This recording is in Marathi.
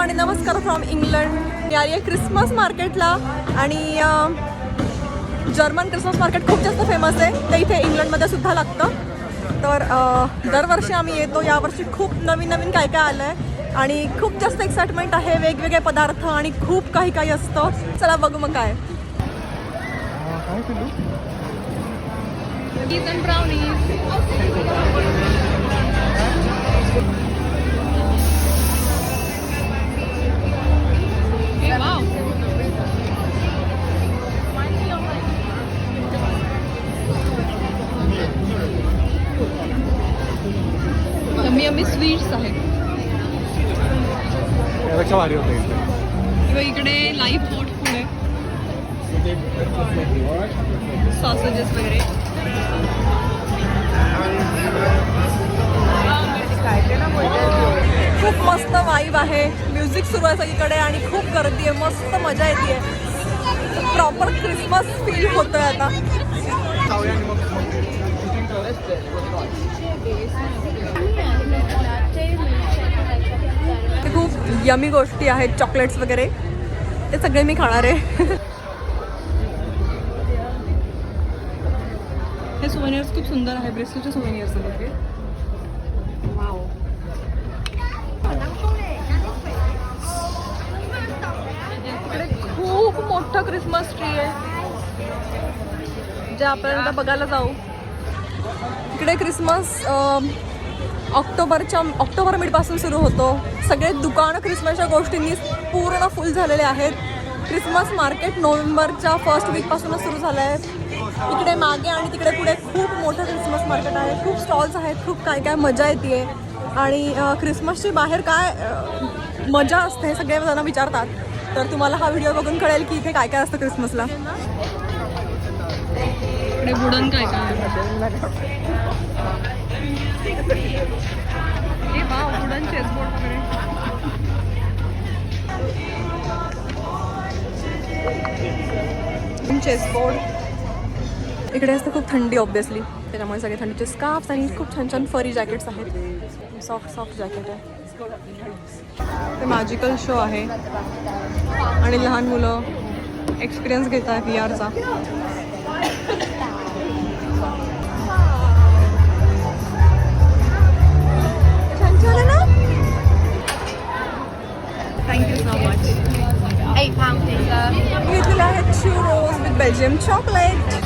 आणि नमस्कार फ्रॉम इंग्लंड. मी आली आहे क्रिसमस मार्केटला आणि जर्मन क्रिसमस मार्केट खूप जास्त फेमस आहे. ते इथे इंग्लंडमध्ये सुद्धा लागतं. तर दरवर्षी आम्ही येतो. यावर्षी खूप नवीन नवीन काय काय आलं आहे आणि खूप जास्त एक्साइटमेंट आहे. वेगवेगळे पदार्थ आणि खूप काही काही असतं. चला बघू मग काय. काय यम्मी स्वीट्स आहेत. त्यापेक्षा भारी होतं इथे. किंवा इकडे लाईव्ह हॉट फूड आहे सॉसेजेस वगैरे. खूप मस्त वाईब आहे. म्युझिक सुरू आहे सगळीकडे आणि खूप गर्दी आहे. मस्त मजा येते. प्रॉपर क्रिसमस फील होतोय आता जाऊया आणि मग मग ते खूप यमी गोष्टी आहेत चॉकलेट्स वगैरे. ते सगळे मी खाणार आहे. हे सोवेनियर्स खूप सुंदर आहे ब्रेसलेटचे सोवेनियर्स आहेत खूप मोठा क्रिसमस ट्री आहे. जे आपण आता बघायला जाऊ. इकडे क्रिसमस ऑक्टोबरच्या ऑक्टोबर मिडपासून सुरू होतो. सगळे दुकानं क्रिसमसच्या गोष्टींनी पूर्ण फुल झालेले आहेत. क्रिसमस मार्केट नोव्हेंबरच्या फर्स्ट वीकपासूनच सुरू झालं आहे इकडे मागे आणि तिकडे पुढे खूप मोठं क्रिसमस मार्केट आहे. खूप स्टॉल्स आहेत खूप काय काय मजा येते आणि क्रिसमसची बाहेर काय मजा असते हे सगळे जण विचारतात. तर तुम्हाला हा व्हिडिओ बघून कळेल की इथे काय काय असतं क्रिसमसला. इकडे बुडन काय काय वा वुडन चेसबोर्ड वगैरे. चेसबोर्ड इकडे असतं खूप थंडी ऑब्विसली त्याच्यामुळे सगळे थंडीचे स्काफ आणि खूप छान छान फरी जॅकेट्स आहेत. सॉफ्ट सॉफ्ट जॅकेट आहे. ते मॅजिकल शो आहे. आणि लहान मुलं एक्सपिरियन्स घेत यारचा Belgium chocolate.